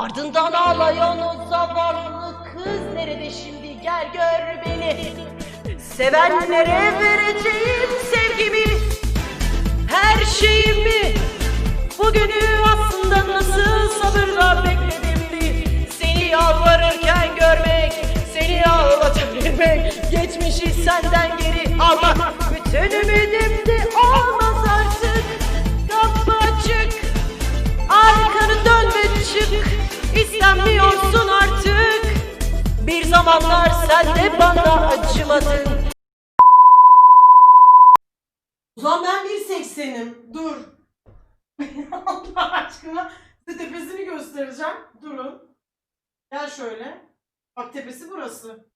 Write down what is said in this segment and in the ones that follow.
Ardından ağlayan o zavallı kız nerede şimdi? Gel gör beni. Sevenlere vereceğim sevgimi Her şeyimi. Bugünü aslında nasıl sabırla bekledimdi Seni yalvarırken görmek Seni ağlatabilmek Geçmişi senden zamanlar sen de bana acımadın zaman ben 1.80'im. Dur. Allah aşkına size tepesini göstereceğim. Durun. Gel şöyle. Bak tepesi burası.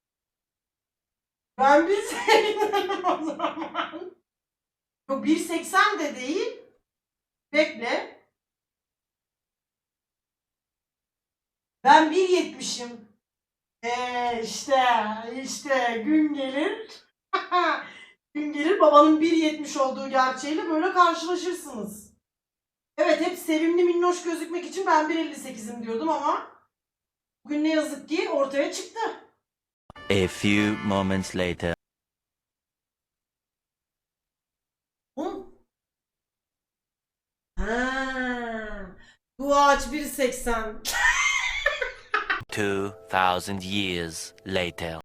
Ben 1.80'im o zaman. Yok 1.80 de değil. Bekle. Ben 1.70'im. Eee işte işte gün gelir. gün gelir babanın 1.70 olduğu gerçeğiyle böyle karşılaşırsınız. Evet hep sevimli minnoş gözükmek için ben 1.58'im diyordum ama bugün ne yazık ki ortaya çıktı. A few moments later. Ha. Bu ağaç 1.80. 2000 years later.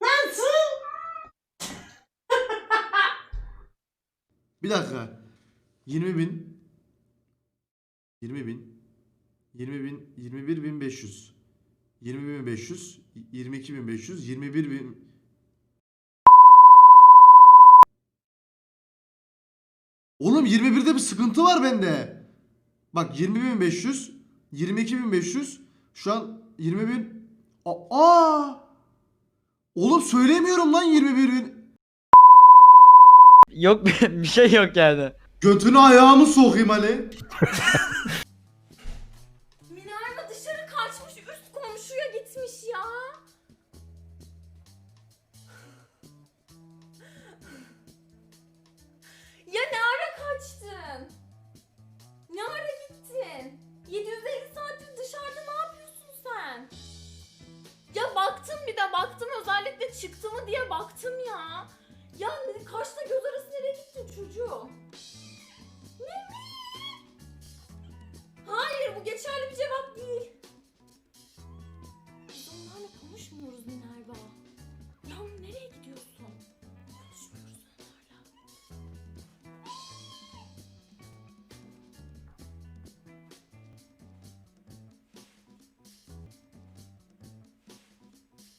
Nasıl? Bir dakika. 20 bin. 20 bin. 20 bin. 21 bin 500. 20 bin 500. 22 bin 500. 21 bin. Oğlum 21'de bir sıkıntı var bende. Bak 20 bin 500. 22 bin 500. Şu an 20 bin. Aa! Oğlum söylemiyorum lan 21 bin. Yok bir şey yok yani. Götünü ayağımı sokayım Ali. Minerva dışarı kaçmış üst komşuya gitmiş. Ya diye baktım ya. Ya kaşla göz arası nereye gittin çocuğum? Ne mi? Hayır bu geçerli bir cevap değil. Biz onlarla konuşmuyoruz Minerva. Ya nereye gidiyorsun? Konuşmuyoruz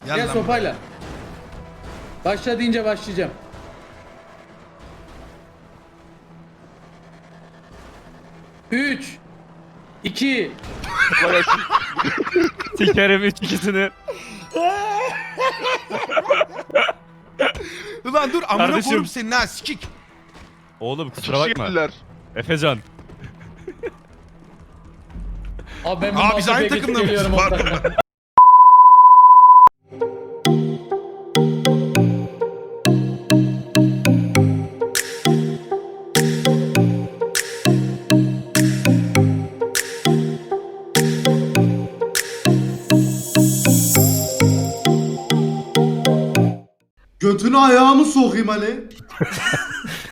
onlarla. Gel sopayla. Başla deyince başlayacağım. Üç, iki, Sikerim üç ikisini. Ulan dur amına Kardeşim. koyayım senin ha sikik. Oğlum kusura bakma. Efecan. Abi ben Aa, bundan biz aynı PKT takımda mıyız? geliyorum Pardon. ortakla. Götünü ayağımı sokayım Ali.